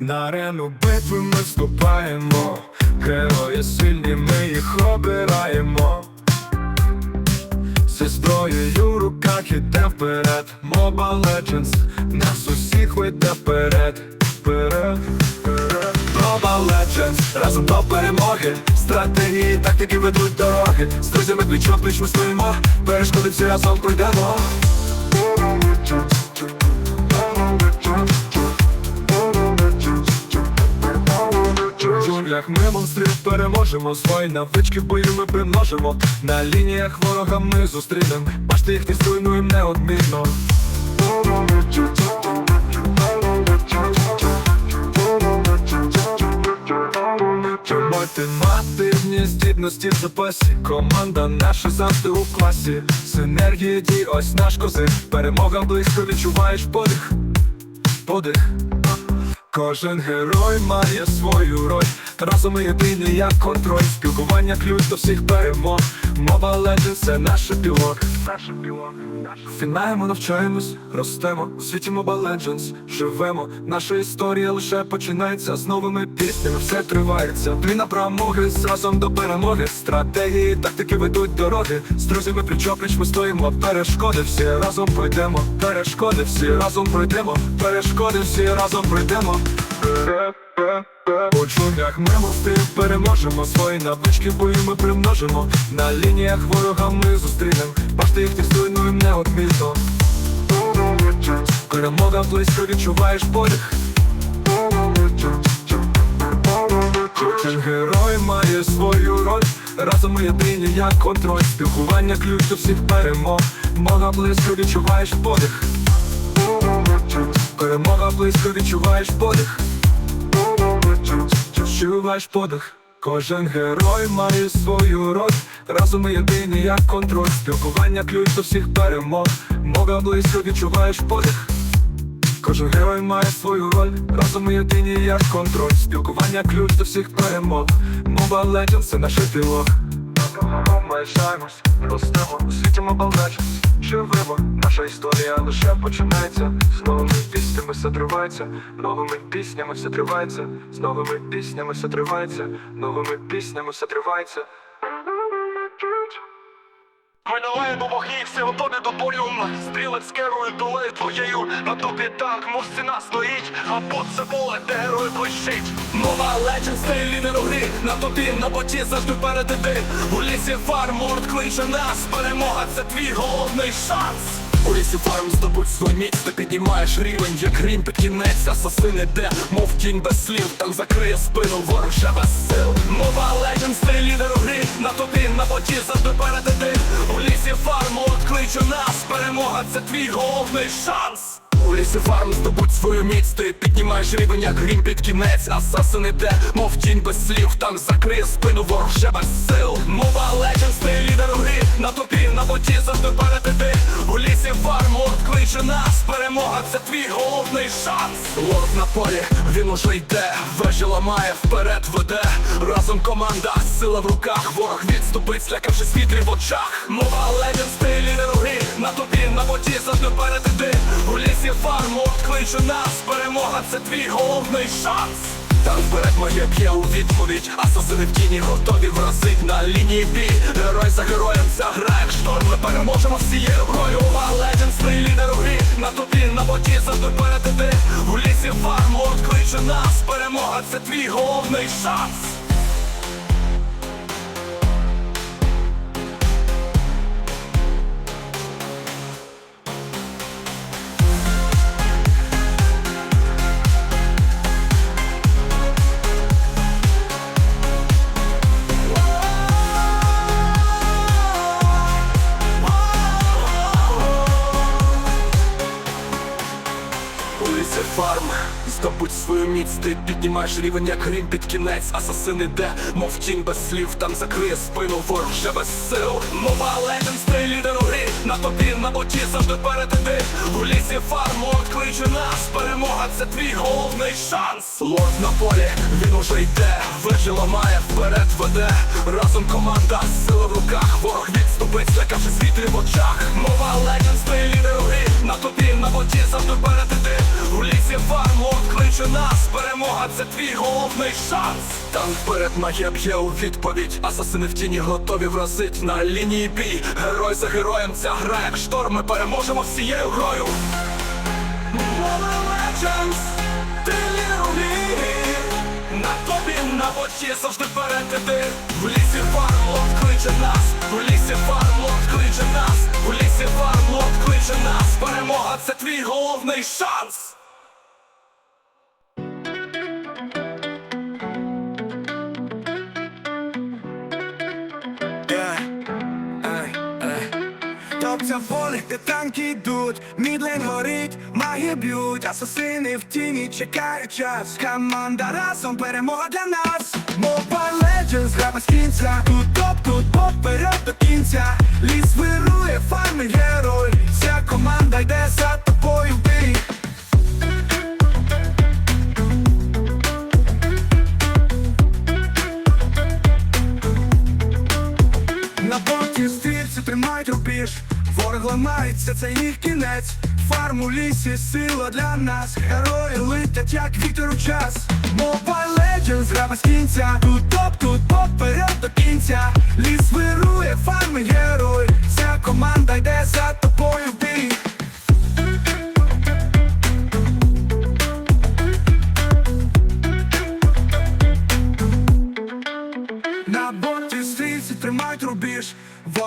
На арену битви ми вступаємо, герої сильні, ми їх обираємо. Зі зброєю в руках іде вперед, Mobile Legends нас усіх веде вперед, вперед, вперед. Legends, разом до перемоги, стратегії, тактики ведуть дороги. З друзями пліч пліч ми стоїмо, перешкоди всі разом пройдемо. Джунглях ми монстрів переможемо Свої навички в бою ми примножимо На лініях ворога ми зустрінем Бачите їх зруйнуєм неодмінно Ультимативні здібності в запасі. Команда наша завжди у класі. Синергія дій, ось наш козир. Перемога близько відчуваєш подих. Подих Кожен герой має свою роль. Разом ми єдині як контроль. Спілкування ключ до всіх перемог. Мова Legends – це наш епілог. Наш епілог Фінаємо, навчаємось, ростемо. У світі Mobile Legends живемо. Наша історія лише починається З новими піснями. Все тривається. Ти на промоги, разом до перемоги. Стратегії, тактики ведуть дороги. З друзями пліч-опліч ми стоїмо. Перешкоди всі разом пройдемо. Перешкоди всі разом пройдемо. Перешкоди всі разом пройдемо у джунглях ми мости переможемо Свої навички в бою ми примножимо. На лініях ворога ми зустрінем Бачите їх зруйнуєм неодмінно Перемога близько відчуваєш подих. Кожен герой має свою роль. Разом ми єдині як контроль. Спілкування ключ до всіх перемог. Мога близько відчуваєш подих близько відчуваєш подих. Відчуваєш подих. Кожен герой має свою роль. Разом ми єдині як контроль. Спілкування ключ до всіх перемог. Мога близько відчуваєш подих. Кожен герой має свою роль. Разом ми єдині як контроль. Спілкування ключ до всіх перемог. Mobile Legends – це наш епілог Майшаємось, ростемо у світі Mobile Legends Живемо, наша історія лише починається. З новими піснями все тривається. Новими піснями все тривається. З новими піснями все тривається. Новими піснями все тривається Ми налаємо вогні, всі готові до бою Стрілець керує долею твоєю. На тобі танк, мов стіна стоїть. А под це поле, де герой блищить. Мова лечен стає лідер у грі На тобі, на боті завжди перед іди. У лісі фарморд кличе нас. Перемога це твій головний шанс у лісі фарм здобуть свій міць, ти піднімаєш рівень, як грім під кінець, асасин іде, мов тінь без слів, там закриє спину, ворог ще без сил. Мова Legends, ти лідер у грі, на тобі, на боті завжди перед У лісі фарм кличе нас, перемога це твій головний шанс. У лісі фарм здобуть свою міць, ти піднімаєш рівень, як грім під кінець, асасин іде, мов тінь без слів, там закриє спину, ворог ще без сил. Мова Legends, ти лідер у грі, на тобі, на боті завжди перед кличе нас, перемога це твій головний шанс. Лорд на полі, він уже йде, вежі ламає, вперед веде. Разом команда, сила в руках, ворог відступить, злякавшись вітрі в очах. Мова Legends, ти лідер руги, на тобі, на воді, завжди перед іди У лісі фарм кличе нас, перемога це твій головний шанс. Там вперед моє п'є у відповідь. Асасини в тіні готові вразить на лінії бій. Герой за героєм як шторм. Ми переможемо всією грою. Legends, ти лідер у грі. На тобі, на боті завжди перед іди. У лісі фарму кличе нас. Перемога це твій головний шанс піднімаєш рівень, як грім під кінець Асасин іде, мов тінь без слів, там закриє спину, ворог вже без сил. Мова ти лідер у грі На тобі на боті завжди переди У лісі фармот кличе нас Перемога це твій головний шанс. Лорд на полі, він уже йде Вежі ламає, вперед веде. Разом команда, сила в руках Ворог відступить, злякавши світлі в очах. Мова твій лідер у грі На тобі на боті завжди переди У лісі фармот кличе нас Перемога це твій головний шанс. Там вперед магія б'є у відповідь. Асасини в тіні готові вразить на лінії бій. Герой за героєм ця гра як шторм. Ми переможемо всією грою. Mobile Legends, ти лідер На тобі на боті завжди вперед іди В лісі фармлот кличе нас. В лісі фармлот кличе нас. В лісі фармлот кличе нас. Перемога це твій головний шанс Топця поле, де танки йдуть, мідлень горить, маги б'ють, асасини в тіні чекають час. Команда разом перемога для нас. Mobile Legends, гра без кінця. Тут топ, тут поперед до кінця. Ліс вирує, фарми герой. Вся команда йде за тобою в бій. На боті стрільці тримають рубіж Ворог ламається, це їх кінець. Фарм у лісі, сила для нас. Герої летять, як вітер у час. Mobile Legends, грама з кінця. Тут топ, тут поперед до кінця. Ліс вирує, фарми герой. Вся команда йде за тобою в бій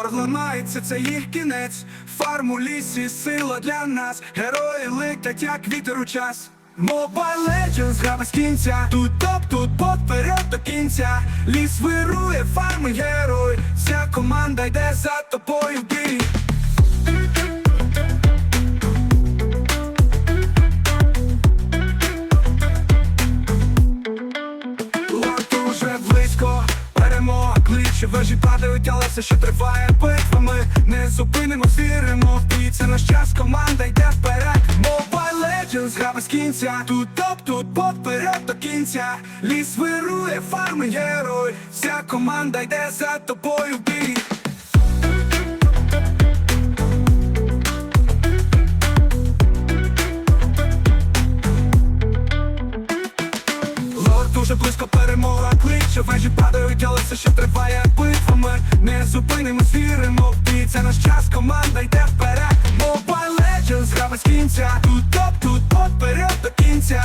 Ворог ламається, це їх кінець. Фарм у лісі, сила для нас. Герої летять, як вітер у час. Mobile Legends, гра без кінця. Тут топ, тут поперед до кінця. Ліс вирує, фарми герой Вся команда йде за тобою в бій все ще триває битва Ми не зупинимось, віримо. Бій Це наш час, команда йде вперед. Mobile Legends, гра без кінця. Тут топ, тут поперед до кінця. Ліс вирує, фарми герой Вся команда йде за тобою бій. Лорд дуже близько перемога. Кличе Вежі падають, але все ще триває не зупинимось, віримо в бій Це наш час, команда йде вперед. Mobile Legends, гра без кінця. Тут топ, тут поперед до кінця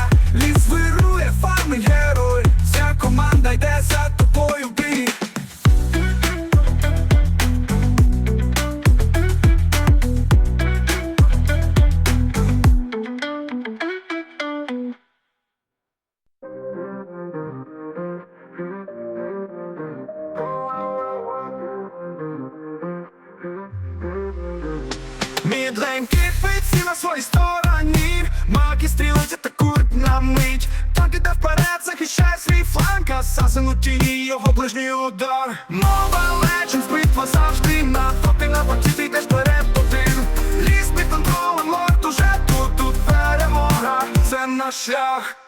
у тіні, його ближній удар. Мова Legends, збитва завжди на топі На боті ти йдеш вперед один. Ліс під контролем, лорд уже тут, тут перемога. Це наш шлях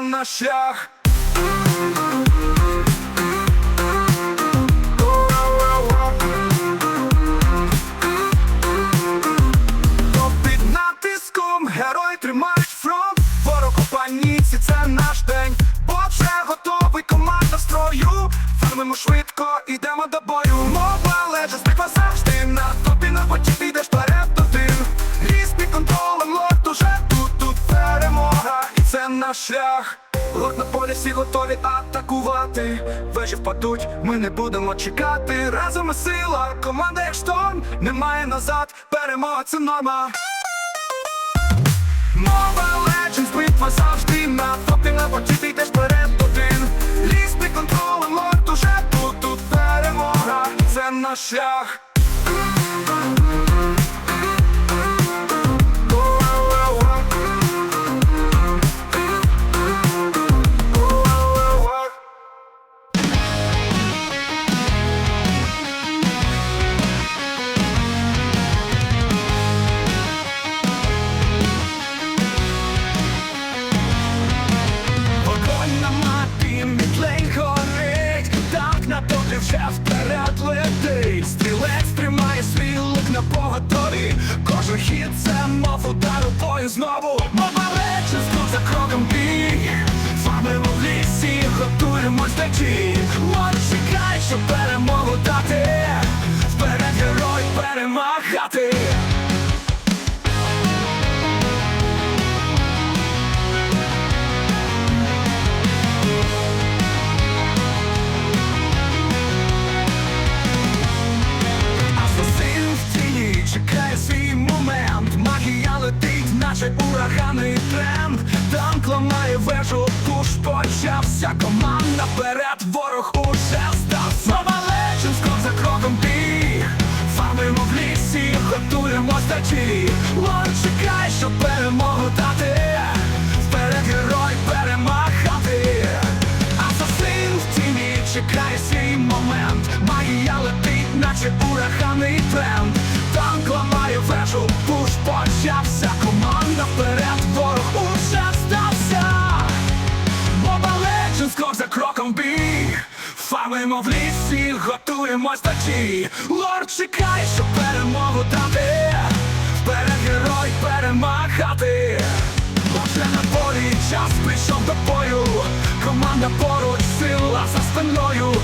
це шлях шлях. Лорд на полі всі готові атакувати. Вежі впадуть, ми не будемо чекати. Разом ми сила, команда як шторм Немає назад, перемога це норма. Mobile Legends, битва завжди на топі. На боті ти йдеш вперед один. Ліс під контролем, лорд уже тут, тут перемога, це наш шлях знову. Крок за кроком бій вами в лісі, готуємось до дій Мор чекай, щоб перемогу дати. Вперед герой перемагати наче ураганний тренд Танк ламає вежу, пуш почався. Команда вперед, ворог уже здав Нова Legends, крок за кроком бій Фармимо в лісі, готуємось до дій Лорд чекай, щоб перемогу дати. Вперед герой перемагати. Асасин в тіні чекає свій момент. Магія летить, наче ураганний тренд. Танк ламає вежу, пуш почався вперед, ворог уже здався Моба Legends, крок за кроком бій Фармимо в лісі, готуємось до дій. Лорд чекає, щоб перемогу дати. Вперед герой перемагати. Уже на полі час прийшов до бою. Команда поруч, сила за спиною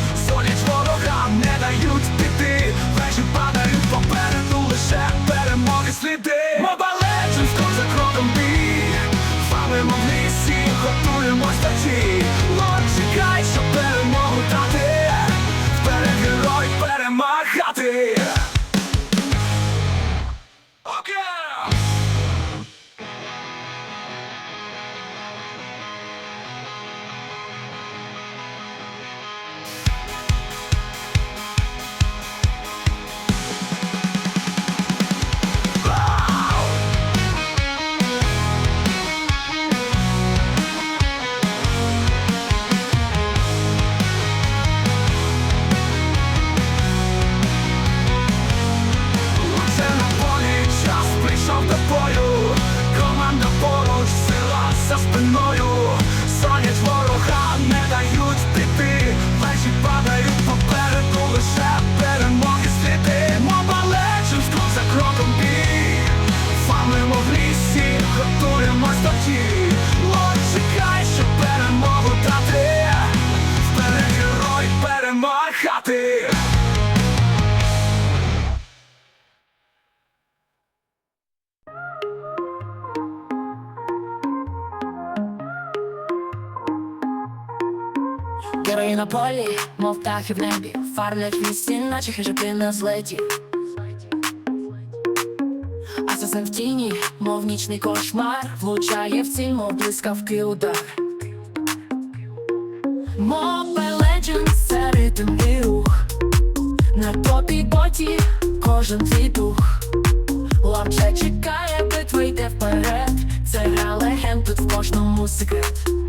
На полі, мов птахи в небі, фарлять вісті, наче хижаки на злеті. Асасин в тіні, мов нічний кошмар, влучає в ціль, мов блискавки удар. Mobile Legends – це ритм і рух. На топі боті кожен твій дух. Лорче чекає, битва йде вперед. Це гра легенд, тут в кожному секрет.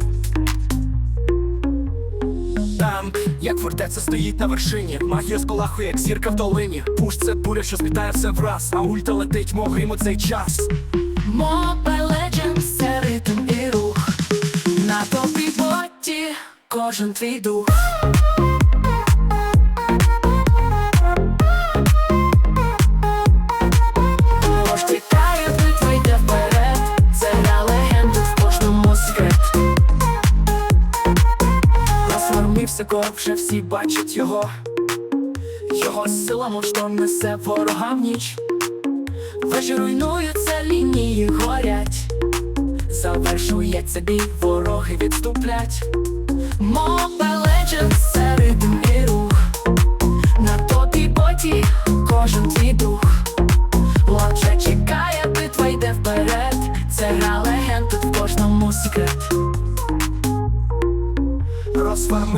Танк, як фортеця стоїть на вершині? Магія спалахує, як зірка в долині. Пуш це буря, що змітає все враз. А ульта летить, мов грім у цей час. Mobile Legends – це ритм і рух. На тобі боті кожен твій дух Короб, вже всі бачать його. Його сила, шторм несе ворогам ніч. Вежі руйнуються, лінії горять. Завершується бій, вороги відступлять. Mobile Legends – це ритм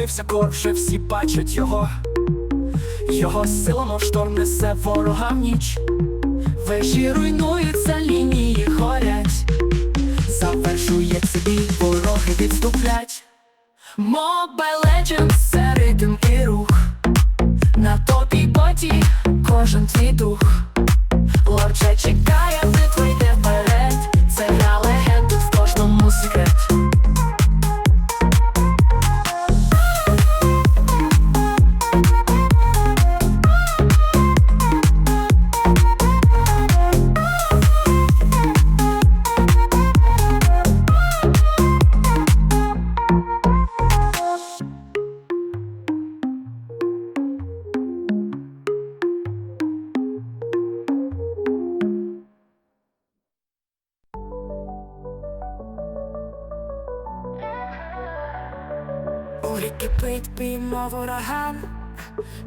Розфармився кор, вже всі бачать його. Його сила, мов шторм несе ворога в ніч. Вежі руйнуються, лінії горять. Завершується бій, вороги відступлять. Mobile Legends Це ритм і рух. на топі боті, кожен твій дух.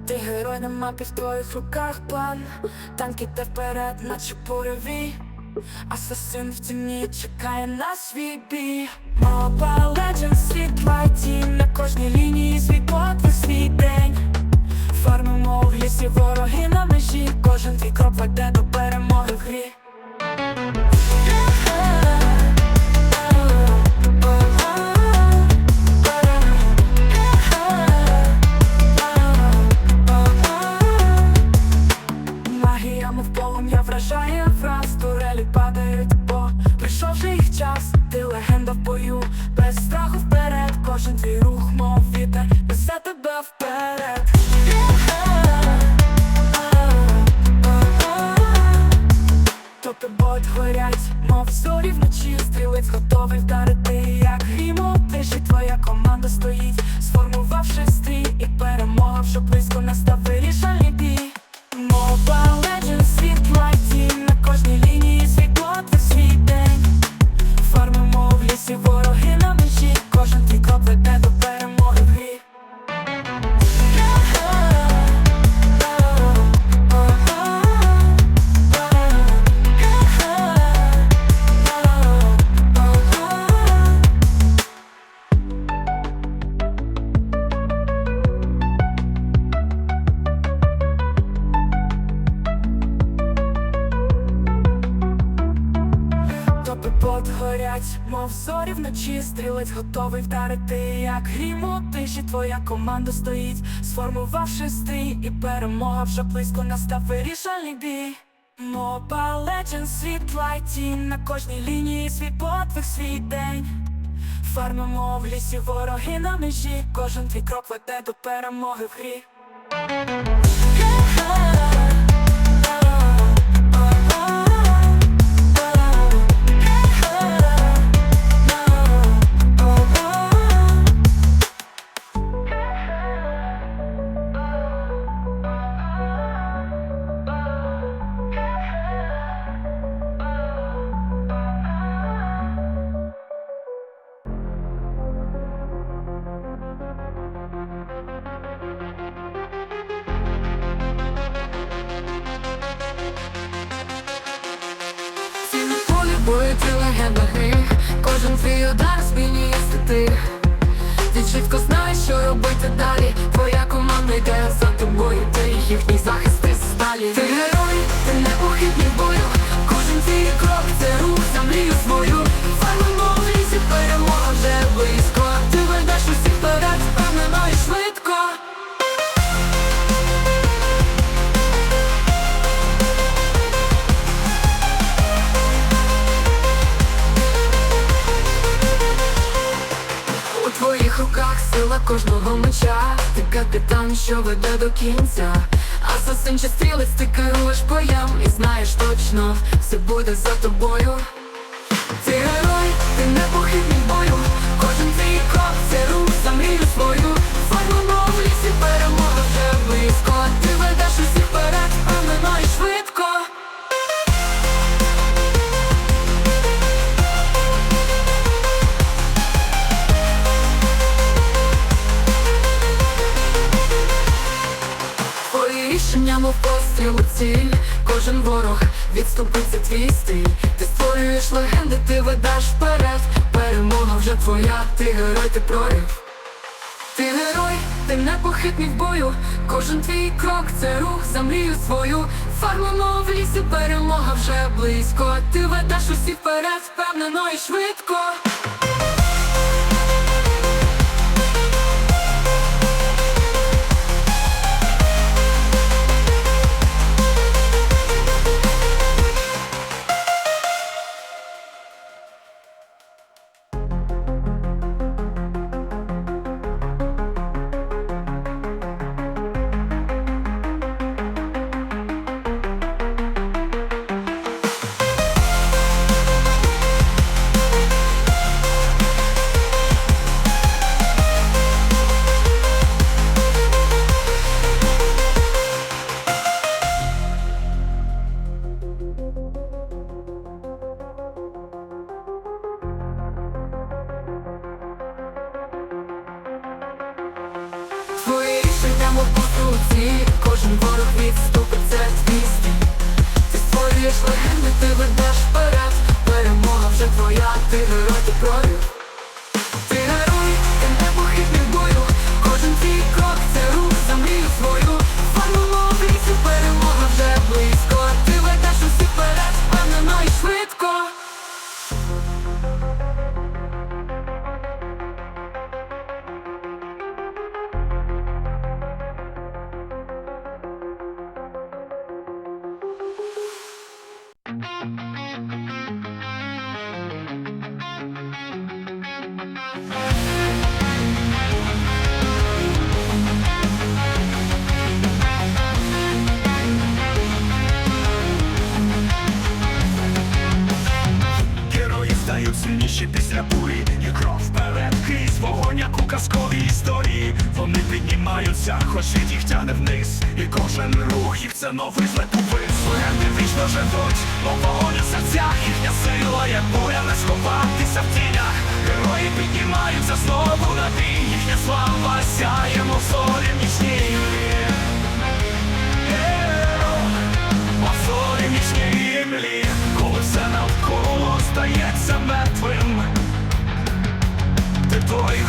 Ти герой на мапі в твоїх руках план. Танки та вперед, наче буреві Асасин в тіні чекає на свій бій. Mobile Legends, світла тінь На кожній лінії свій подвиг, свій день. Фармимо в лісі вороги на межі. Кожен твій крок веде до перемоги в грі горять, мов зорі вночі Стрілець готовий вдарити, як грімо тиші Твоя команда стоїть, сформувавши стрій І перемога вже близько настав. Вирішальний бій. Мова Legends, світла тінь На кожній лінії світло подвиг, свій день. Фармимо в лісі Бот горять, мов зорі вночі. Стрілець готовий вдарити, як грім у тиші Твоя команда стоїть, сформувавши стрій. І перемога вже близько настав вирішальний бій. Mobile Legends, світла тінь. На кожній лінії свій подвиг, свій день. Фармимо в лісі вороги на межі. Кожен твій крок веде до перемоги в грі веде до кінця. Асасин чи стрілець, ти керуєш боям І знаєш точно, все буде за тобою рішення, мов постріл у ціль Кожен ворог відступиться твій стиль Ти створюєш легенди, ти ведеш вперед Перемога вже твоя, ти герой, ти прорив Ти герой, ти непохитний в бою. Кожен твій крок це рух за мрію свою. Фармимо в лісі, перемога вже близько. Ти ведеш усі вперед, впевнено і швидко. Хоч хоче їх тяне вниз, і кожен рух їх це новий злетупис Легенди вічно жадуть, но вогонь у серцях їхня сила є буря не сховатися в тінях. Герої піднімаються знову на бій, їхня слава сяє, мов зорі нічні. Здається мертвим, ти той